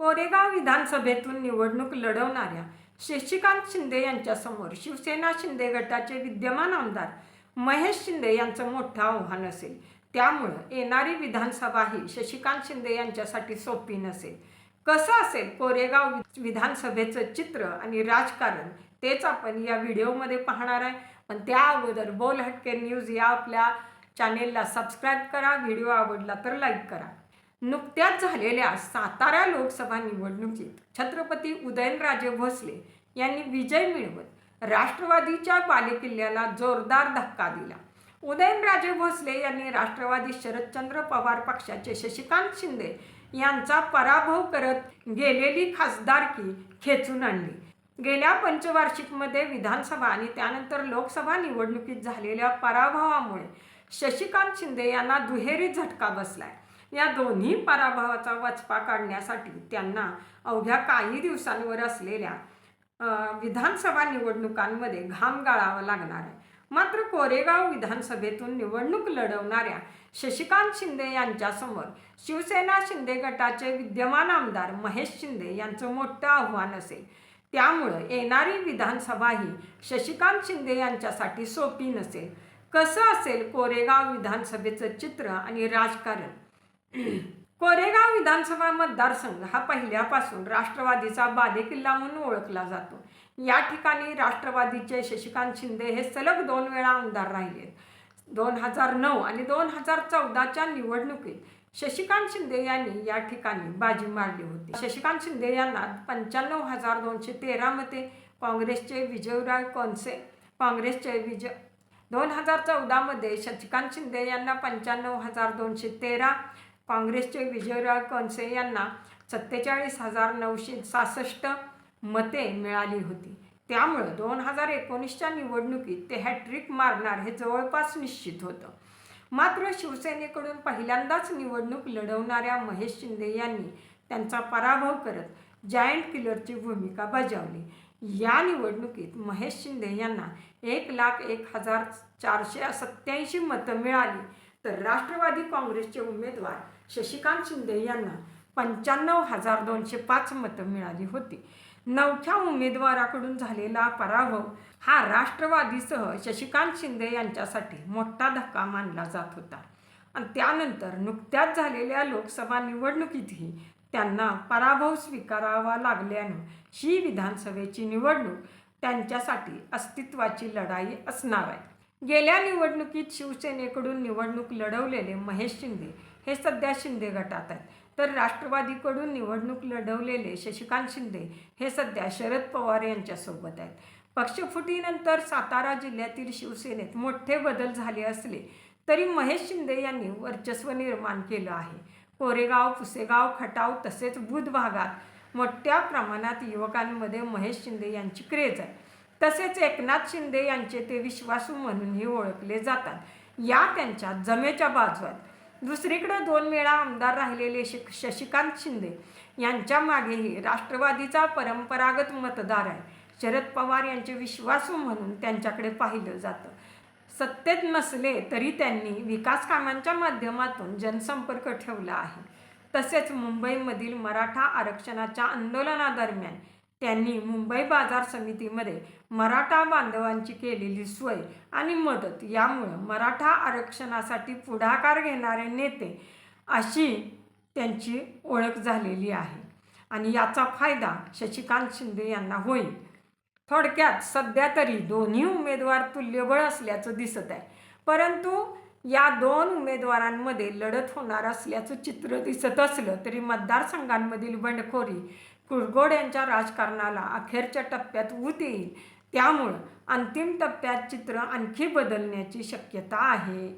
कोरेगाव विधानसभेतून निवडणूक लढवणाऱ्या शशिकांत शिंदे यांच्यासमोर शिवसेना शिंदे गटाचे विद्यमान आमदार महेश शिंदे यांचं मोठं आव्हान असेल. त्यामुळं येणारी विधानसभा ही शशिकांत शिंदे यांच्यासाठी सोपी नसेल. कसं असेल कोरेगाव विधानसभेचं चित्र आणि राजकारण तेच आपण या व्हिडिओमध्ये पाहणार आहे. पण त्या अगोदर बोल हटके न्यूज या आपल्या चॅनेलला सबस्क्राईब करा. व्हिडिओ आवडला तर लाईक करा. नुकत्याच झालेल्या सातारा लोकसभा निवडणुकीत छत्रपती उदयनराजे भोसले यांनी विजय मिळवत राष्ट्रवादीच्या बालेकिल्ल्याला जोरदार धक्का दिला. उदयनराजे भोसले यांनी राष्ट्रवादी शरदचंद्र पवार पक्षाचे शशिकांत शिंदे यांचा पराभव करत गेलेली खासदारकी खेचून आणली. गेल्या पंचवार्षिकमध्ये विधानसभा आणि त्यानंतर लोकसभा निवडणुकीत झालेल्या पराभवामुळे शशिकांत शिंदे यांना दुहेरी झटका बसलाय. या दोन्ही पराभवाचा वचपा काढण्यासाठी त्यांना अवघ्या काही दिवसांवर असलेल्या विधानसभा निवडणुकांमध्ये घाम गाळावा लागणार आहे. मात्र कोरेगाव विधानसभेतून निवडणूक लढवणाऱ्या शशिकांत शिंदे यांच्यासमोर शिवसेना शिंदे गटाचे विद्यमान आमदार महेश शिंदे यांचं मोठं आव्हान असेल. त्यामुळं येणारी विधानसभा ही शशिकांत शिंदे यांच्यासाठी सोपी नसेल. कसं असेल कोरेगाव विधानसभेचं चित्र आणि राजकारण? कोरेगाव विधानसभा मतदारसंघ हा पहिल्यापासून राष्ट्रवादीचा बालेकिल्ला म्हणून ओळखला जातो. या ठिकाणी राष्ट्रवादीचे शशिकांत शिंदे हे सलग दोन वेळा आमदार राहिले दोन हजार नऊ आणि दोन हजार चौदाच्या निवडणुकीत शशिकांत शिंदे यांनी या ठिकाणी बाजी मारली होती. शशिकांत शिंदे यांना पंच्याण्णव हजार दोनशे तेरा मते काँग्रेसचे विजयराव कोनसे काँग्रेसचे विजय दोन हजार चौदामध्ये शशिकांत शिंदे यांना पंच्याण्णव हजार दोनशे तेरा काँग्रेसचे विजयराव कणसे यांना सत्तेचाळीस हजार नऊशे सहासष्ट मते मिळाली होती. त्यामुळं दोन हजार एकोणीसच्या निवडणुकीत ते हॅट्रिक मारणार हे जवळपास निश्चित होतं. मात्र शिवसेनेकडून पहिल्यांदाच निवडणूक लढवणाऱ्या महेश शिंदे यांनी त्यांचा पराभव करत जायंट किलरची भूमिका बजावली. या निवडणुकीत महेश शिंदे यांना एक लाख एक हजार चारशे सत्याऐंशी मतं मिळाली. तर राष्ट्रवादी काँग्रेसचे उमेदवार शशिकांत शिंदे यांना पंच्याण्णव हजार दोनशे पाच मतं मिळाली होती. नवख्या उमेदवाराकडून झालेला पराभव हा राष्ट्रवादीसह शशिकांत शिंदे यांच्यासाठी मोठा धक्का मानला जात होता. आणि त्यानंतर नुकत्याच झालेल्या लोकसभा निवडणुकीतही त्यांना पराभव स्वीकारावा लागल्यानं ही विधानसभेची निवडणूक त्यांच्यासाठी अस्तित्वाची लढाई असणार आहे. गेल्या निवडणुकीत शिवसेनेकडून निवडणूक लढवलेले महेश शिंदे हे सध्या शिंदे गटात आहेत. तर राष्ट्रवादीकडून निवडणूक लढवलेले शशिकांत शिंदे हे सध्या शरद पवार यांच्यासोबत आहेत. पक्षफुटीनंतर सातारा जिल्ह्यातील शिवसेनेत मोठे बदल झाले असले तरी महेश शिंदे यांनी वर्चस्व निर्माण केलं आहे. कोरेगाव पुसेगाव खटाव तसेच बुध भागात मोठ्या प्रमाणात युवकांमध्ये महेश शिंदे यांची क्रेज आहे. तसेच एकनाथ शिंदे यांचे ते विश्वासू म्हणूनही ओळखले जातात. या त्यांच्या जमेच्या बाजू आहेत दुसरीकडे दोन वेळा आमदार राहिलेले शिक शशिकांत शिंदे यांच्या मागेही राष्ट्रवादीचा परंपरागत मतदार आहे. शरद पवार यांचे विश्वासू म्हणून त्यांच्याकडे पाहिलं जातं. सत्तेत नसले तरी त्यांनी विकास कामांच्या माध्यमातून जनसंपर्क ठेवला आहे. तसेच मुंबईमधील मराठा आरक्षणाच्या आंदोलनादरम्यान त्यांनी मुंबई बाजार समितीमध्ये मराठा बांधवांची केलेली सोय आणि मदत यामुळं मराठा आरक्षणासाठी पुढाकार घेणारे नेते अशी त्यांची ओळख झालेली आहे. आणि याचा फायदा शशिकांत शिंदे यांना होईल. थोडक्यात सध्या तरी दोन्ही उमेदवार तुल्यबळ असल्याचं दिसत आहे. परंतु या दोन उमेदवारांमध्ये लढत होणार असल्याचं चित्र दिसत असलं तरी मतदारसंघांमधील बंडखोरी कुरगोड यांच्या राजकारणाला अखेरच्या टप्प्यात ऊत येईल. त्यामुळं अंतिम टप्प्यात चित्र आणखी बदलण्याची शक्यता आहे.